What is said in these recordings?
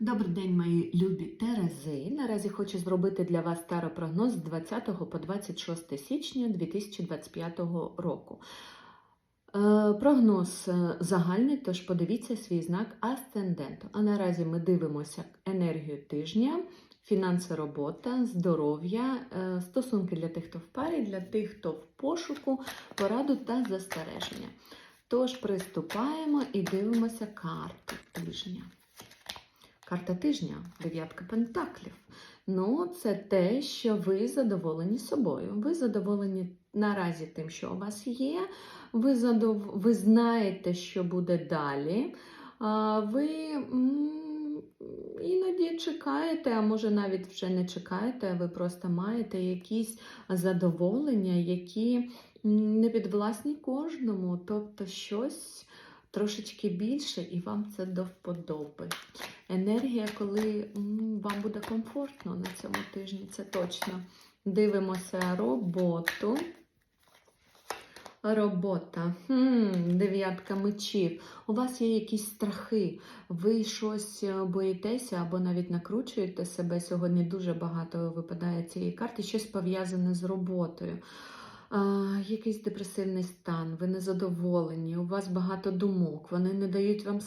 Добрий день, мої любі Терези. Наразі хочу зробити для вас старопрогноз з 20 по 26 січня 2025 року. Е, Прогноз е, загальний, тож подивіться свій знак асценденту. А наразі ми дивимося енергію тижня, фінанси робота, здоров'я, е, стосунки для тих, хто в парі, для тих, хто в пошуку, пораду та застереження. Тож приступаємо і дивимося карти тижня. Карта тижня дев'ятка пентаклів. Ну, це те, що ви задоволені собою. Ви задоволені наразі тим, що у вас є. Ви, задов... ви знаєте, що буде далі. А, ви іноді чекаєте, а може навіть вже не чекаєте, а ви просто маєте якісь задоволення, які не підвласні кожному, тобто щось трошечки більше, і вам це до вподоби. Енергія, коли вам буде комфортно на цьому тижні, це точно. Дивимося роботу. Робота. Хм, дев'ятка мечів. У вас є якісь страхи, ви щось е, боїтеся або навіть накручуєте себе. Сьогодні дуже багато випадає цієї карти, щось пов'язане з роботою. Якийсь депресивний стан, ви незадоволені, у вас багато думок, вони не дають вам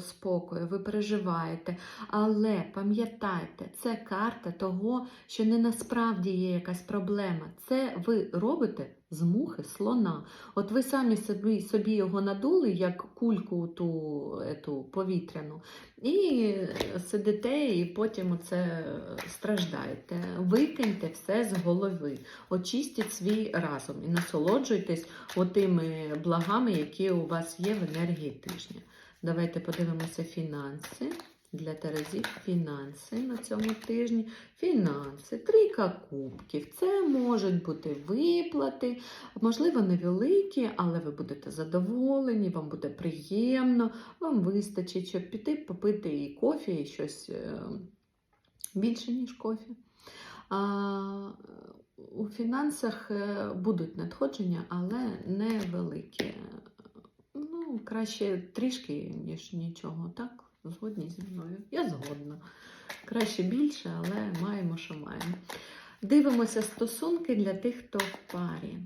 спокою, ви переживаєте. Але пам'ятайте, це карта того, що не насправді є якась проблема. Це ви робите з мухи слона. От ви самі собі, собі його надули, як кульку ту ету, повітряну, і сидите, і потім оце страждаєте. Викиньте все з голови, очистіть свій разум і насолоджуйтесь отими благами, які у вас є в енергії тижня. Давайте подивимося фінанси. Для Терезів фінанси на цьому тижні. Фінанси, трійка кубків. Це можуть бути виплати, можливо, невеликі, але ви будете задоволені, вам буде приємно, вам вистачить, щоб піти попити і кофі, і щось е, більше, ніж кофі. А, у фінансах е, будуть надходження, але невеликі. Ну, краще трішки, ніж нічого, так? Згодні зі мною. Я згодна. Краще більше, але маємо, що маємо. Дивимося стосунки для тих, хто в парі.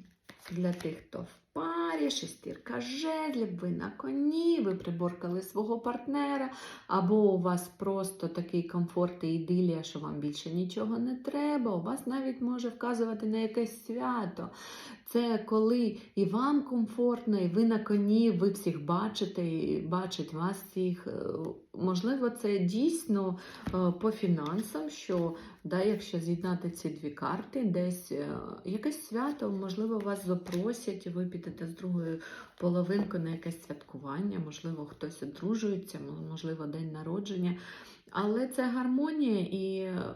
Для тих, хто в парі, шестірка жезлів, ви на коні, ви приборкали свого партнера, або у вас просто такий комфорт і ідилія, що вам більше нічого не треба. У вас навіть може вказувати на якесь свято. Це коли і вам комфортно, і ви на коні, ви всіх бачите, і бачать вас всіх. Е, Можливо, це дійсно е, по фінансам, що да, якщо з'єднати ці дві карти, десь е, якесь свято, можливо, вас запросять, і ви підете з другою половинкою на якесь святкування, можливо, хтось одружується, можливо, день народження. Але це гармонія і е,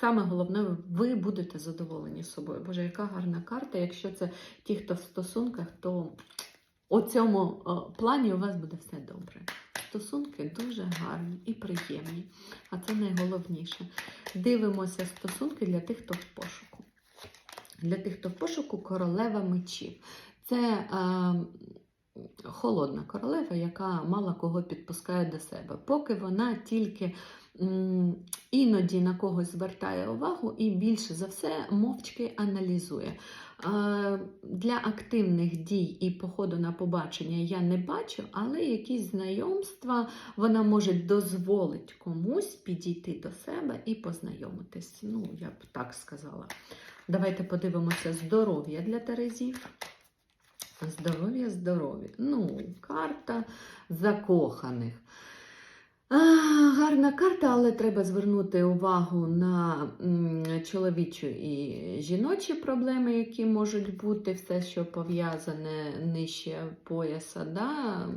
саме головне, ви будете задоволені собою. Боже, яка гарна карта. Якщо це ті, хто в стосунках, то у цьому е, плані у вас буде все добре. Стосунки дуже гарні і приємні, а це найголовніше. Дивимося стосунки для тих, хто в пошуку. Для тих, хто в пошуку, королева мечів. Це е, холодна королева, яка мало кого підпускає до себе. Поки вона тільки м, іноді на когось звертає увагу і більше за все мовчки аналізує. Е, Для активних дій і походу на побачення я не бачу, але якісь знайомства вона може дозволити комусь підійти до себе і познайомитись. Ну, я б так сказала. Давайте подивимося здоров'я для Терезів. Здоров'я, здоров'я. Ну, карта закоханих. А, гарна карта, але треба звернути увагу на чоловічу і жіночі проблеми, які можуть бути, все, що пов'язане нижче пояса. Да?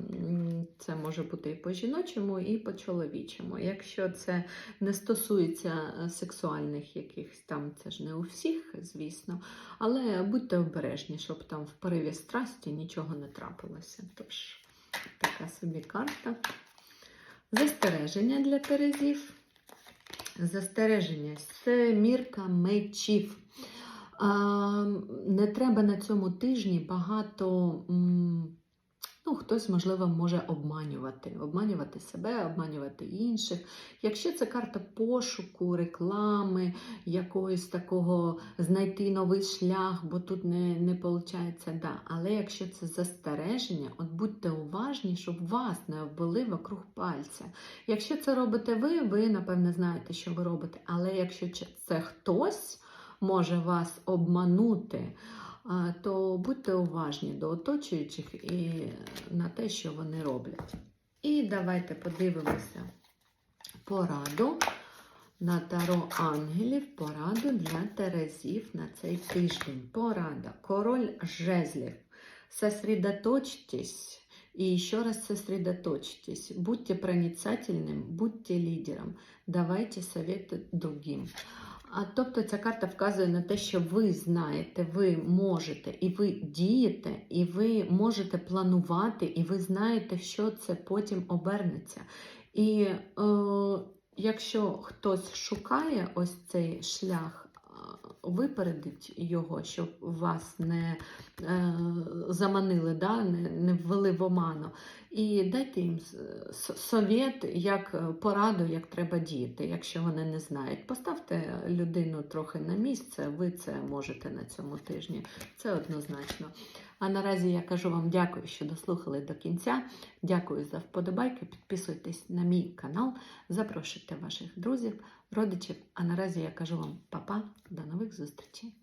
Це може бути і по жіночому, і по чоловічому. Якщо це не стосується е, сексуальних якихось там, це ж не у всіх, звісно, але будьте обережні, щоб там в пориві страсті нічого не трапилося. Тож, така собі карта. Застереження для Терезів. Застереження це мірка мечів. Не треба на цьому тижні багато Ну, хтось, можливо, може обманювати, обманювати себе, обманювати інших. Якщо це карта пошуку, реклами, якогось такого знайти новий шлях, бо тут не, не виходить, да. Але якщо це застереження, от будьте уважні, щоб вас не обвели вокруг пальця. Якщо це робите ви, ви напевне знаєте, що ви робите. Але якщо це- хтось може вас обманути, то будьте уважні до оточуючих і на те, що вони роблять. І давайте подивимося пораду на таро ангелів, пораду для Терезів на цей тиждень. Порада. Король жезлів. Сосредоточьтесь. И еще раз сосредоточьтесь. Будьте проницательным, будьте лідером. Давайте совети другим. А тобто ця карта вказує на те, що ви знаєте, ви можете, і ви дієте, і ви можете планувати, і ви знаєте, що це потім обернеться. І е, якщо хтось шукає ось цей шлях, випередить його, щоб вас не е, заманили, да, не, не ввели в оману. І дайте їм с- с- як е, пораду, як треба діяти, якщо вони не знають. Поставте людину трохи на місце, ви це можете на цьому тижні. Це однозначно. А наразі я кажу вам дякую, що дослухали до кінця. Дякую за вподобайки. Підписуйтесь на мій канал, запрошуйте ваших друзів, родичів. А наразі я кажу вам па-па, до нових зустрічей.